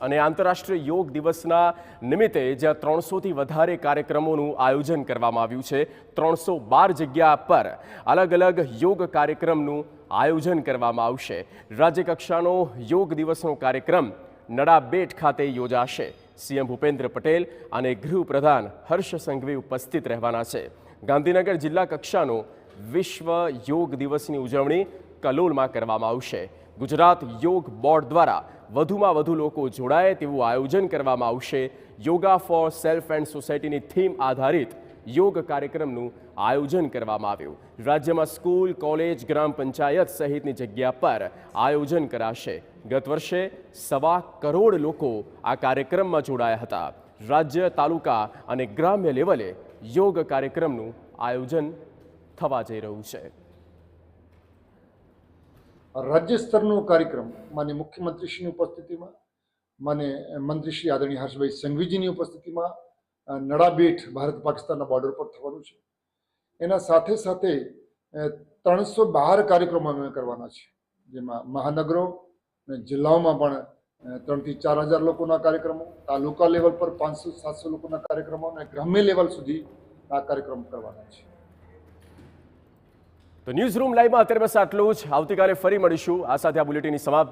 અને આંતરરાષ્ટ્રીય યોગ દિવસના નિમિત્તે જ્યાં ત્રણસોથી વધારે કાર્યક્રમોનું આયોજન કરવામાં આવ્યું છે, ત્રણસો બાર જગ્યા પર અલગ અલગ યોગ કાર્યક્રમનું આયોજન કરવામાં આવશે. રાજ્યકક્ષાનો યોગ દિવસનો કાર્યક્રમ નડાબેટ ખાતે યોજાશે. સીએમ ભૂપેન્દ્ર પટેલ અને ગૃહપ્રધાન હર્ષ સંઘવી ઉપસ્થિત રહેવાના છે. ગાંધીનગર જિલ્લા કક્ષાનો વિશ્વ યોગ દિવસની ઉજવણી કલોલમાં કરવામાં આવશે. ગુજરાત યોગ બોર્ડ દ્વારા વધુમાં વધુ લોકો જોડાય તેવું આયોજન કરવામાં આવશે. યોગા ફોર સેલ્ફ એન્ડ સોસાયટીની થીમ આધારિત યોગ કાર્યક્રમનું આયોજન કરવામાં આવ્યું. રાજ્યમાં સ્કૂલ, કોલેજ, ગ્રામ પંચાયત સહિતની જગ્યા પર આયોજન કરાશે. ગત વર્ષે સવા કરોડ લોકો આ કાર્યક્રમમાં જોડાયા હતા. રાજ્ય, તાલુકા અને ગ્રામ્ય લેવલે યોગ કાર્યક્રમનું આયોજન થવા જઈ રહ્યું છે. રાજ્ય સ્તરનો કાર્યક્રમ માન્ય મુખ્યમંત્રીશ્રીની ઉપસ્થિતિમાં માને મંત્રી શ્રી આદરણીય હર્ષભાઈ સંઘવીજીની ઉપસ્થિતિમાં નડાબેઠ ભારત પાકિસ્તાનના બોર્ડર પર થવાનું છે. એના સાથે સાથે ત્રણસો બાર કાર્યક્રમો અમે કરવાના છે. જેમાં મહાનગરો અને જિલ્લાઓમાં પણ ત્રણથી ચાર હજાર લોકોના કાર્યક્રમો, તાલુકા લેવલ પર પાંચસો સાતસો લોકોના કાર્યક્રમો અને ગ્રામ્ય લેવલ સુધી આ કાર્યક્રમ કરવાના છે. ન્યૂઝ રૂમ લાઈવમાં અત્યારે બસ આટલું જ. આવતીકાલે ફરી મળીશું. આ સાથે આ બુલેટિનની સમાપ્તિ